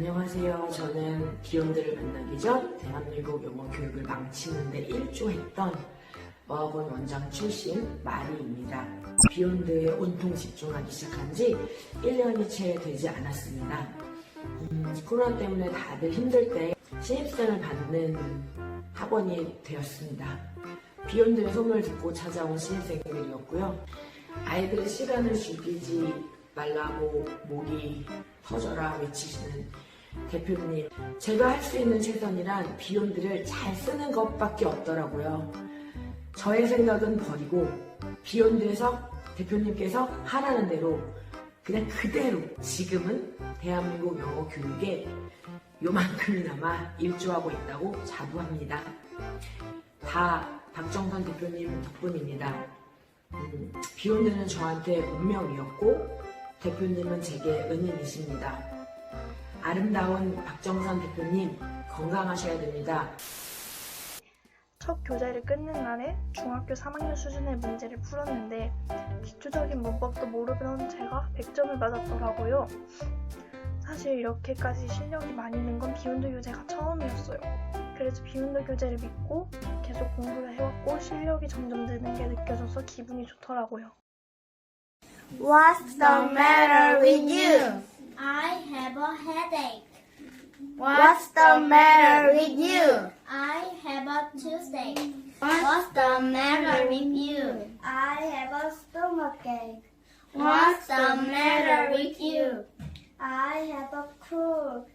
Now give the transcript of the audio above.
안녕하세요. 저는 비욘드를 만나기 전 대한민국 영어 교육을 망치는데 일조했던 어학원 원장 출신 마리입니다. 비욘드에 온통 집중하기 시작한 지 1년이 채 되지 않았습니다. 음, 코로나 때문에 다들 힘들 때 신입생을 받는 학원이 되었습니다. 비욘드의 소문을 듣고 찾아온 신입생들이었고요. 아이들의 시간을 죽이지 말라고 목이 터져라 외치시는 대표님. 제가 할 수 있는 최선이란 비욘드를 잘 쓰는 것밖에 없더라고요. 저의 생각은 버리고 비욘드에서 대표님께서 하라는 대로 그냥 그대로 지금은 대한민국 영어 교육에 요만큼이나마 일조하고 있다고 자부합니다. 다 박정선 대표님 덕분입니다. 음, 비욘드는 저한테 운명이었고 대표님은 제게 은인이십니다. 아름다운 박정선 대표님 건강하셔야 됩니다. 첫 교재를 끊는 날에 중학교 3학년 수준의 문제를 풀었는데 기초적인 문법도 모르던 제가 100점을 맞았더라고요. 사실 이렇게까지 실력이 많이 는 건 비욘드 교재가 처음이었어요. 그래서 비욘드 교재를 믿고 계속 공부를 해왔고 실력이 점점 느는 게 느껴져서 기분이 좋더라고요. What's the matter with you? I have a headache. What's the matter with you? I have a toothache. What's the matter with you? I have a stomachache. What's the matter with you? I have a cold.